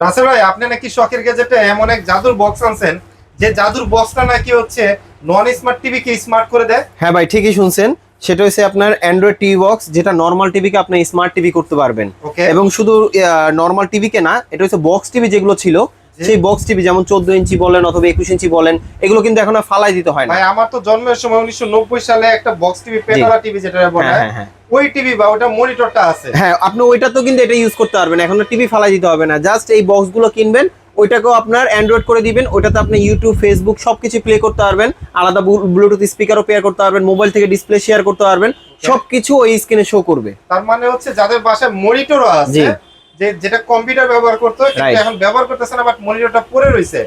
রাসেল ভাই আপনি নাকি শখের গেজেটে এমন এক জাদুর বক্স আনছেন যে জাদুর বক্সটা নাকি হচ্ছে নন স্মার্ট টিভি কে স্মার্ট করে দেয়? হ্যাঁ ভাই ঠিকই শুনছেন। সেটা হচ্ছে আপনার অ্যান্ড্রয়েড টিভি বক্স যেটা নর্মাল টিভিকে আপনি স্মার্ট টিভি করতে পারবেন। ওকে এবং শুধু নর্মাল টিভিকে না এটা হচ্ছে বক্স টিভি যেগুলো ছিল। সেই বক্স টিভি যেমন চোদ্দ ইঞ্চি বলেন অথবা একুশ ইঞ্চি বলেন এগুলো কিন্তু এখন আর ফালাই দিতে হয় না। আমার তো জন্মের সময় উনিশশো নব্বই সালে একটা বক্স টিভি পেটালা টিভি যেটা বলে হ্যাঁ হ্যাঁ হ্যাঁ। ওই টিভি বা ওটা মনিটরটা আছে। হ্যাঁ আপনি ওইটা তো কিন্তু এটা ইউজ করতে পারবেন এখন টিভি ফালাই দিতে হবে না। জাস্ট এই বক্সগুলো কিনবেন ওইটাকেও আপনার অ্যান্ড্রয়েড করে দিবেন ওইটাতে আপনি ইউটিউব ফেসবুক সবকিছু প্লে করতে পারবেন আলাদা ব্লুটুথ স্পিকারও পেয়ার করতে পারবেন মোবাইল থেকে ডিসপ্লে শেয়ার করতে পারবেন সবকিছু ওই স্ক্রিনে শো করবে। তার মানে হচ্ছে যাদের বাসায় মনিটরও আছে। যে যেটা কম্পিউটার ব্যবহার করতো কিন্তু এখন ব্যবহার করতেছে না বাট মনিটরটা পড়ে রয়েছে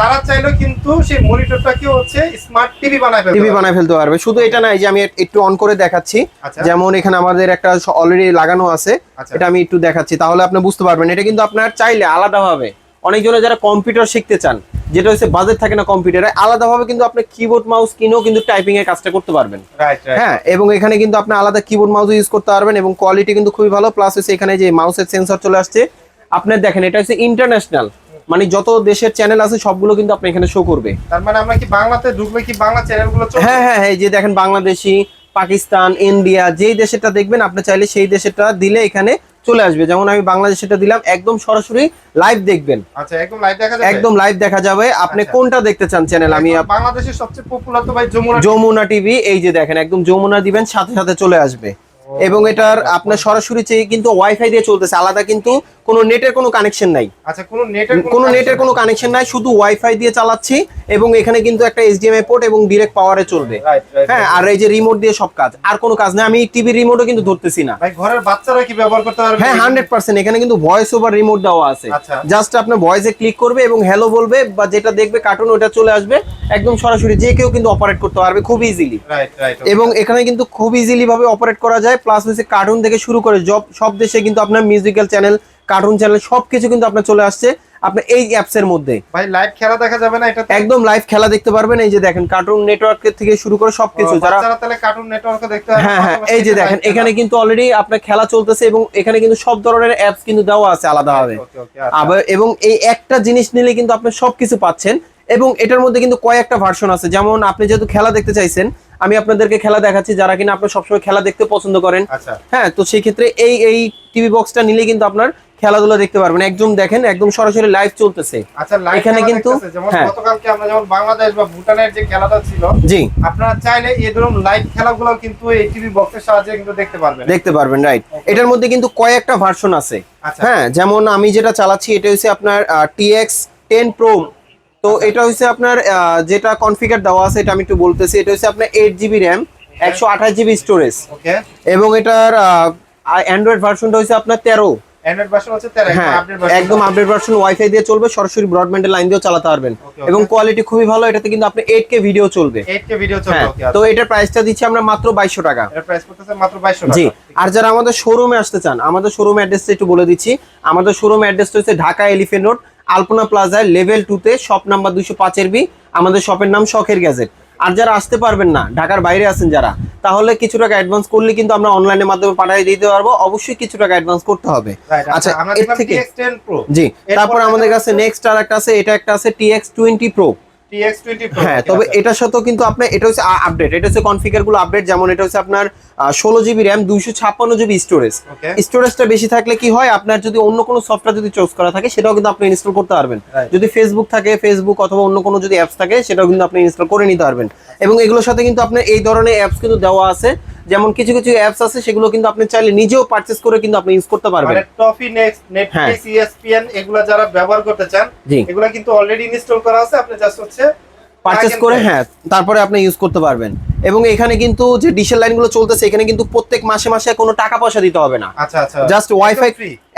তারা চাইলেও কিন্তু সেই মনিটরটাকে হচ্ছে স্মার্ট টিভি বানায় ফেলতে টিভি বানায় ফেলতে পারবে। শুধু এটা নাই যে আমি একটু অন করে দেখাচ্ছি। আচ্ছা। যেমন এখানে আমাদের একটা অলরেডি লাগানো আছে আচ্ছা। এটা আমি একটু দেখাচ্ছি। তাহলে আপনি বুঝতে পারবেন। এটা কিন্তু আপনার চাইলে আলাদা আলাদাভাবে। অনেকজনে যারা কম্পিউটার শিখতে চান যেটা হচ্ছে বাজেট থাকে না কম্পিউটারে আলাদাভাবে কিন্তু আপনি কিবোর্ড মাউস কিনেও কিন্তু টাইপিং এর কাজটা করতে পারবেন। হ্যাঁ এবং এখানে কিন্তু আপনি আলাদা কিবোর্ড মাউস ইউজ করতে পারবেন এবং কোয়ালিটি কিন্তু খুবই ভালো। প্লাস হচ্ছে এখানে যে মাউসের সেন্সর চলে আসছে আপনার দেখেন এটা হচ্ছে ইন্টারন্যাশনাল মানে যত দেশের চ্যানেল আছে সবগুলো কিন্তু আপনি এখানে শো করবে। তার মানে আমরা কি বাংলাতে ঢুকলে কি বাংলা চ্যানেলগুলো চলবে? হ্যাঁ হ্যাঁ হ্যাঁ এই যে দেখেন বাংলাদেশি পাকিস্তান ইন্ডিয়া যেই দেশেরটা দেখবেন আপনি চাইলে সেই দেশেরটা দিলে এখানে চলে আসবে। যেমন আমি বাংলাদেশেরটা দিলাম একদম সরাসরি লাইভ দেখবেন। আচ্ছা একদম লাইভ দেখা যাবে? একদম লাইভ দেখা যাবে। আপনি আচ্ছা। কোনটা দেখতে চান চ্যানেল আমি বাংলাদেশের সবচেয়ে পপুলার তো ভাই যমুনা যমুনা টিভি এই যে দেখেন একদম যমুনা দিবেন সাথে সাথে চলে আসবে। এবং এটার আপনার সরাসরি চেয়ে কিন্তু ওয়াইফাই দিয়ে চলতেছে। আলাদা কিন্তু কোনো নেটের কোনো কানেকশন নাই। আচ্ছা কোনো নেটের কোনো নেটের কোনো কানেকশন নাই শুধু ওয়াইফাই দিয়ে চালাচ্ছি এবং এখানে কিন্তু একটা এইচডিএমআই পোর্ট এবং ডিরেক্ট পাওয়ারে চলবে। হ্যাঁ আর এই যে রিমোট দিয়ে সব কাজ আর কোনো কাজ নেই। আমি টিভি রিমোটও কিন্তু ধরতেছি না। ভাই ঘরের বাচ্চারা কি ব্যবহার করতে পারবে? হ্যাঁ হান্ড্রেড পার্সেন্ট এখানে কিন্তু ভয়েস ওভার রিমোট দেওয়া আছে। জাস্ট আপনার ভয়েসে ক্লিক করবে এবং হ্যালো বলবে বা যেটা দেখবে কার্টুন ওটা চলে আসবে। একদম সরাসরি যে কেউ কিন্তু অপারেট করতে পারবে খুব ইজিলি রাইট রাইট এবং এখানে কিন্তু খুব ইজিলি ভাবে অপারেট করা যায় প্লাস হচ্ছে কার্টুন থেকে শুরু করে জব সব দেশে কিন্তু আপনার মিউজিক্যাল চ্যানেল কার্টুন চ্যানেল সবকিছু কিন্তু আপনার চলে আসছে আপনার এই অ্যাপস এর মধ্যে। ভাই লাইভ খেলা দেখা যাবে না? এটা একদম লাইভ খেলা দেখতে পারবেন। এই যে দেখেন কার্টুন নেটওয়ার্ক থেকে শুরু করে সবকিছু যারা তাহলে কার্টুন নেটওয়ার্কে দেখতে হ্যাঁ হ্যাঁ এই যে দেখেন এখানে কিন্তু অলরেডি আপনার খেলা চলতেছে এবং এখানে কিন্তু সব ধরনের অ্যাপস কিন্তু দেওয়া আছে আলাদাভাবে। আচ্ছা। আবার এবং এই একটা জিনিস নিলে কিন্তু আপনি সবকিছু পাচ্ছেন এবং এটার মধ্যে কিন্তু কয়েকটা ভার্সন আছে। যেমন আপনি যেহেতু খেলা দেখতে চাইছেন আমি আপনাদেরকে খেলা দেখাচ্ছি যারা কিনা আপনার সবসময় খেলা দেখতে পছন্দ করেন। আচ্ছা। হ্যাঁ তো সেই ক্ষেত্রে এই এই টিভি বক্সটা নিলে কিন্তু আপনার খেলাধুলা দেখতে পারবেন। একদম দেখেন একদম সরাসরি লাইভ চলতেছে। আচ্ছা এখানে কিন্তু- যেমন হ্যাঁ। গতকালকে আমরা যেমন বাংলাদেশ বা ভুটানের যে খেলাটা ছিল জি। আপনারা চাইলে এই ধরুন লাইভ খেলাগুলো কিন্তু এই টিভি বক্সের সাহায্যে কিন্তু দেখতে পারবেন। দেখতে পারবেন রাইট এটার মধ্যে কিন্তু কয়েকটা ভার্সন আছে। আচ্ছা। হ্যাঁ যেমন আমি যেটা চালাচ্ছি এটা হচ্ছে আপনার টিএক্স টেন প্রো তো আচ্ছা। এটা হচ্ছে আপনার যেটা কনফিগার দেওয়া আছে এটা আমি একটু বলতেছি এটা হচ্ছে আপনার এইট জিবি র্যাম একশো আঠাশ জিবি স্টোরেজ ওকে এবং এটার অ্যান্ড্রয়েড ভার্সনটা হচ্ছে আপনার তেরো। অ্যান্ড্রয়েড ভার্সন হচ্ছে 13 আপডেট ভার্সন একদম আপডেট ভার্সন ওয়াইফাই দিয়ে চলবে সরাসরি ব্রডব্যান্ডের লাইন দিয়েও চালাতে পারবেন. এবং কোয়ালিটি খুবই ভালো এটাতে কিন্তু আপনি এইট কে ভিডিও চলবে। 8K ভিডিও চলবে হ্যাঁ ওকে তো এটার প্রাইসটা দিচ্ছি আমরা মাত্র বাইশশো টাকা। এর প্রাইস মাত্র 2200 টাকা। জি আর যারা আমাদের শোরুমে আসতে চান আমাদের শোরুম অ্যাড্রেসটা একটু বলে দিচ্ছি। আমাদের শোরুম অ্যাড্রেসটা হচ্ছে ঢাকা এলিফেন্ট রোড আলপনা প্লাজায় লেভেল টুতে শপ নাম্বার দুইশো পাঁচের বি আমাদের শপের নাম শখের গ্যাজেট। আর যারা আসতে পারবেন না ঢাকার বাইরে আছেন যারা তাহলে কিছু টাকা অ্যাডভান্স করলে কিন্তু আমরা অনলাইনের মাধ্যমে পাঠিয়ে দিতে পারব। অবশ্যই কিছু টাকা অ্যাডভান্স করতে হবে। আচ্ছা আচ্ছা এর থেকে জি তারপর আমাদের কাছে নেক্সট আর একটা আছে এটা একটা আছে TX twenty pro TX20 Pro হ্যাঁ তবে আচ্ছা। এটার সাথেও কিন্তু আপনার এটা হচ্ছে আপডেট এটা হচ্ছে কনফিগারগুলো আপডেট যেমন এটা হচ্ছে আপনার ষোলো জিবি র্যাম দুইশো ছাপ্পান্ন জিবি স্টোরেজ. স্টোরেজটা বেশি থাকলে কি হয়? আপনার যদি অন্য কোনো সফটওয়্যার যদি চুজ করা থাকে সেটাও কিন্তু আপনি ইনস্টল করতে পারবেন। যদি ফেসবুক থাকে ফেসবুক অথবা অন্য কোনো যদি অ্যাপস থাকে সেটাও কিন্তু আপনি ইনস্টল করে নিতে পারবেন। এবং এগুলোর সাথে কিন্তু আপনার এই ধরনের অ্যাপস কিন্তু দেওয়া আছে। যেমন কিছু কিছু অ্যাপস আছে সেগুলো কিন্তু আপনি চাইলে নিজেও পারচেজ করে কিন্তু আপনি ইউজ করতে পারবেন। মানে টফি নেক্সট নেটফ্লিক্স ইএসপিএন এগুলো যারা ব্যবহার করতে চান। এগুলা কিন্তু অলরেডি ইনস্টল করা আছে আপনি জাস্ট হচ্ছে পারচেজ করে হ্যাঁ তারপরে আপনি ইউজ করতে পারবেন। এবং এখানে কিন্তু যে ডিশের লাইনগুলো চলতেছে এখানে কিন্তু প্রত্যেক মাসে মাসে কোনো টাকা পয়সা দিতে হবে না। আচ্ছা আচ্ছা। Just wifi.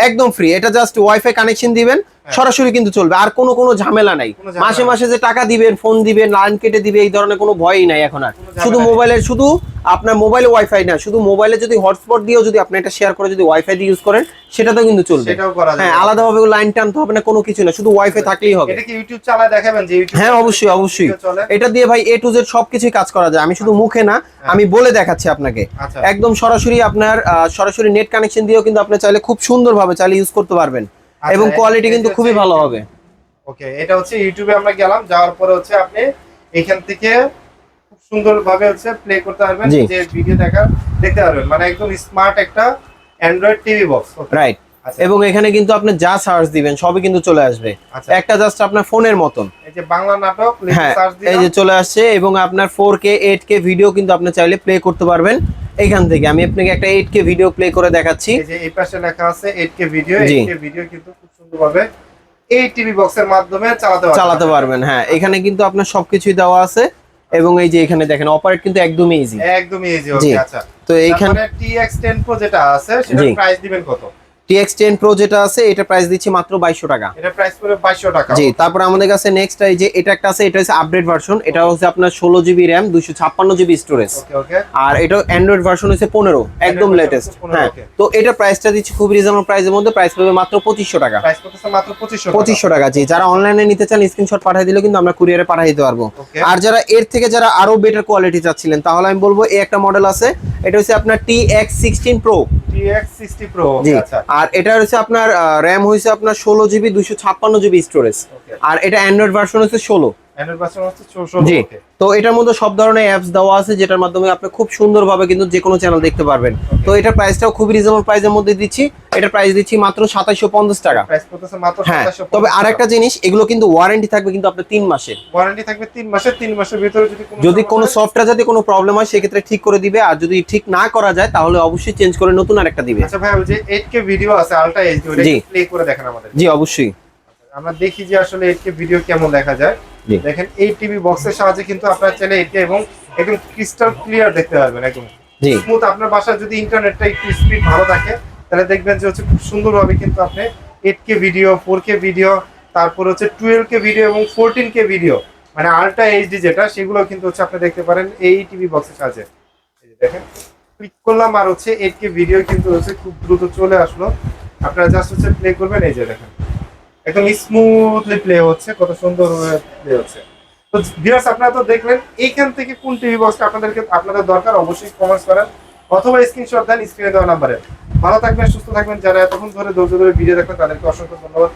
একদম ফ্রি এটা জাস্ট ওয়াইফাই কানেকশন দিবেন সরাসরি কিন্তু চলবে। আর কোনো কোনো ঝামেলা নাই। মাসে মাসে যে টাকা দিবেন ফোন দিবেন লাইন কেটে দিবে এই ধরনের কোনো ভয়ই নাই এখন আর। শুধু। মোবাইলের শুধু আপনার মোবাইলে ওয়াইফাই না শুধু মোবাইলে যদি হটস্পট দিয়েও যদি আপনি এটা শেয়ার করে যদি ওয়াইফাই দিয়ে ইউজ করেন সেটাতেও কিন্তু চলবে। সেটাও করা যাবে। হ্যাঁ আলাদাভাবে লাইন টানতে হবে না কোনো কিছু না শুধু ওয়াইফাই থাকলেই হবে। এটা কি ইউটিউব চালায় দেখাবেন যে ইউটিউব হ্যাঁ অবশ্যই অবশ্যই। এটা দিয়ে ভাই এ টু জেড সবকিছুই কাজ করা যায়। আমি শুধু মুখে না আমি বলে দেখাচ্ছি আপনাকে। আচ্ছা। একদম সরাসরি আপনার সরাসরি নেট কানেকশন দিয়েও কিন্তু আপনি চাইলে খুব সুন্দরভাবে চাইলে ইউজ করতে পারবেন। আচ্ছা, এবং কোয়ালিটি কিন্তু খুবই ভালো হবে। ওকে এটা হচ্ছে ইউটিউবে আমরা গেলাম যাওয়ার পরে হচ্ছে আপনি এখান থেকে খুব সুন্দর ভাবে হচ্ছে প্লে করতে পারবেন যে ভিডিও দেখা দেখতে পারবেন। মানে একদম স্মার্ট একটা অ্যান্ড্রয়েড টিভি বক্স রাইট এবং এখানে কিন্তু আপনি যা সার্চ দিবেন সবই কিন্তু চলে আসবে। আচ্ছা। একটা জাস্ট আপনার ফোনের মতন। এই যে বাংলা নাটক হ্যাঁ এই যে চলে আসছে এবং আপনার four K eight K video কিন্তু আপনি চাইলে প্লে করতে পারবেন। এখান থেকে আমি আপনাকে একটা এইট কে ভিডিও প্লে করে দেখাচ্ছি। এই যে এই পাশে লেখা আছে 8K ভিডিও জি। 8K ভিডিও কিন্তু খুব সুন্দরভাবে এই টিভি বক্সের মাধ্যমে চালাতে পারবেন। চালাতে পারবেন হ্যাঁ। এখানে কিন্তু আপনার সবকিছুই দেওয়া আছে এবং এই যে এখানে দেখেন অপারেট কিন্তু একদমই ইজি একদমই ইজি ওকে আচ্ছা। তো এইখানে তারপরে TX10 Pro যেটা আছে সেটার জি। প্রাইস দিবেন কত? টিএক্স টেন প্রো যেটা আছে এটা প্রাইস দিচ্ছি মাত্র বাইশশো টাকা। এটা প্রাইস পড়বে 2200 টাকা। জি তারপর আমাদের কাছে নেক্সট এই যে এটা একটা আছে এটা হচ্ছে আপডেট ভার্সন এটা হচ্ছে আপনার ষোলো জিবি র্যাম দুশো ছাপ্পান্ন জিবি স্টোরেজ ওকে ওকে আর এটা অ্যান্ড্রয়েড ভার্সন হচ্ছে পনেরো একদম লেটেস্ট হ্যাঁ তো এটা প্রাইসটা দিচ্ছি খুব রিজনেবল প্রাইসের মধ্যে প্রাইস পড়বে মাত্র পঁচিশশো টাকা। মাত্র 2500 টাকা। পঁচিশশো টাকা জি। যারা অনলাইনে নিতে চান স্ক্রিনশট পাঠিয়ে দিলে কিন্তু আমরা কুরিয়ারে পাঠিয়ে দিতে পারব। আর যারা এর থেকে যারা আরও বেটার কোয়ালিটি চাচ্ছিলেন তাহলে আমি বলব এই একটা মডেল আছে এটা হচ্ছে আপনার T X sixteen pro TX60 Pro জি। আচ্ছা আর এটা হচ্ছে আপনার র্যাম হয়েছে আপনার ষোলো জিবি দুইশো ছাপ্পান্ন জিবি স্টোরেজ আর এটা অ্যান্ড্রয়েড ভার্সন হচ্ছে ষোলো। অ্যান্ড্রয়েড ভার্সন হচ্ছে 16 জি। তো এটার মধ্যে সব ধরনের অ্যাপস দেওয়া আছে যেটার মাধ্যমে আপনি খুব সুন্দরভাবে কিন্তু যে কোনো চ্যানেল দেখতে পারবেন। তো এটার প্রাইসটাও খুব রিজনেবল প্রাইসের মধ্যে দিচ্ছি। এটার প্রাইস দিচ্ছি মাত্র সাতাইশো পঞ্চাশ টাকা। হ্যাঁ 2750 তবে আরেকটা জিনিস এগুলো কিন্তু ওয়ারেন্টি থাকবে কিন্তু আপনার তিন মাসের। ওয়ারেন্টি থাকবে 3 মাসের 3 মাসের ভিতরে যদি কোনো যদি কোনো সফটওয়্যার যদি কোনো প্রবলেম হয় সেক্ষেত্রে ঠিক করে দিবে। আর যদি ঠিক না করা যায় তাহলে অবশ্যই চেঞ্জ করে নতুন আরেকটা দিবে। আচ্ছা ভাই যে 8K ভিডিও আছে আলট্রা এইচডি ওটা। প্লে করে দেখেন আমাদের। জি অবশ্যই। আমরা দেখি যে আসলে 8K ভিডিও কেমন দেখা যায়। দেখেন এই টিভি বক্সের সাহায্যে কিন্তু আপনারা চাইলে 8K এবং একদম ক্রিস্টাল ক্লিয়ার দেখতে পারবেন একদম। জি। স্মুথ আপনার বাসায় যদি ইন্টারনেটটা একটু স্পিড ভালো থাকে তাহলে দেখবেন যে হচ্ছে খুব সুন্দরভাবে কিন্তু আপনি 8K ভিডিও 4K ভিডিও তারপর হচ্ছে 12K ভিডিও এবং 14K ভিডিও মানে আলট্রা এইচডি যেটা সেগুলো কিন্তু হচ্ছে আপনি দেখতে পারেন এই টিভি বক্সের সাহায্যে। এই যে দেখেন ক্লিক করলাম আর হচ্ছে 8K ভিডিও কিন্তু হচ্ছে খুব দ্রুত চলে আসলো। আপনারা জাস্ট হচ্ছে প্লে করবেন এই যে দেখেন। একদম স্মুথলি প্লে হচ্ছে, কত সুন্দর প্লে হচ্ছে। তো ভিউয়ার্স আপনারা তো দেখলেন, এইখান থেকে কোন টিভি বক্সটা আপনাদেরকে, আপনাদের দরকার, অবশ্যই কমেন্টস করেন, অথবা স্ক্রিনশট দেন স্ক্রিনে দেওয়া নাম্বারে ভালো থাকবেন, সুস্থ থাকবেন, যারা এতক্ষণ ধরে ধৈর্য ধরে ভিডিও দেখবেন তাদেরকে অসংখ্য ধন্যবাদ।